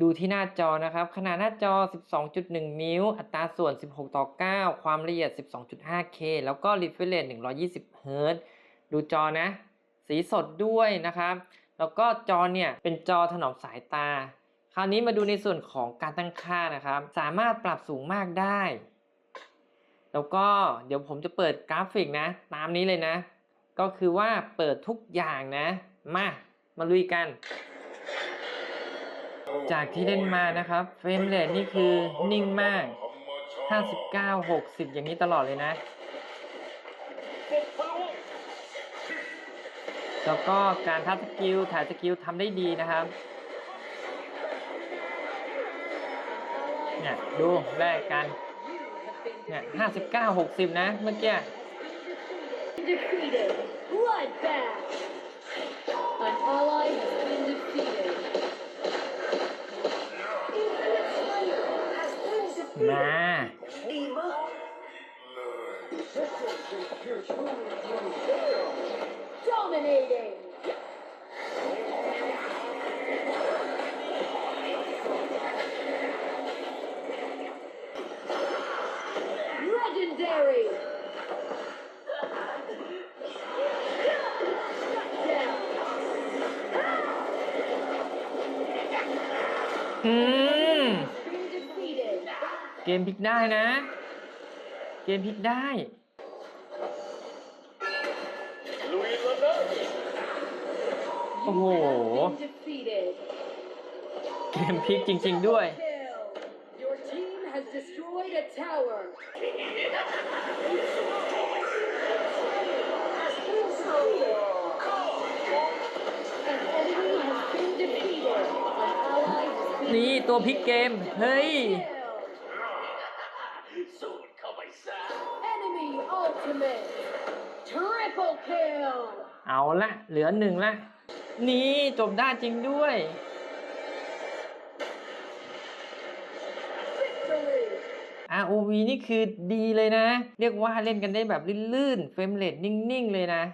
ดูที่หน้าจอนะครับ ขนาดหน้าจอ 12.1 นิ้ว อัตราส่วน 16 ต่อ 9 ความละเอียด 12.5K แล้วก็ refresh rate 120เฮิรตซ์ดูจอนะ สีสดด้วยนะครับ แล้วก็จอเนี่ย เป็นจอถนอมสายตา คราวนี้มาดูในส่วนของการตั้งค่านะครับ สามารถปรับสูงมากได้ แล้วก็เดี๋ยวผมจะเปิดกราฟิกนะ ตามนี้เลยนะ ก็คือว่าเปิดทุกอย่างนะ มา มาลุยกัน จากที่เล่นมานะครับเฟรมเรทนี่คือนิ่งมาก 59 60 อย่างนี้ตลอดเลยนะ แล้วก็การทัชสกิลถ่ายสกิลทำได้ดีนะครับเนี่ยดูแลกกันเนี่ย59 60นะเมื่อกี้ มา Dominating. Legendary. Shut down. อืม Been defeated. เกมพลิกได้นะ เกมพลิกได้โอ้โห Been defeated. เกมพลิกจริง ๆ ด้วย Kill. Your team has destroyed a tower. An enemy has been defeated. An ally has been นี่ตัวพลิกเกม เฮ้ย killed. Enemy ultimate. Triple kill. เอาละเหลือหนึ่งละ นี่จบได้จริงด้วย Victory. ROV นี่คือดีเลยนะ เรียกว่าเล่นกันได้แบบลื่นๆ เฟรมเรทนิ่ง ๆ เลยนะ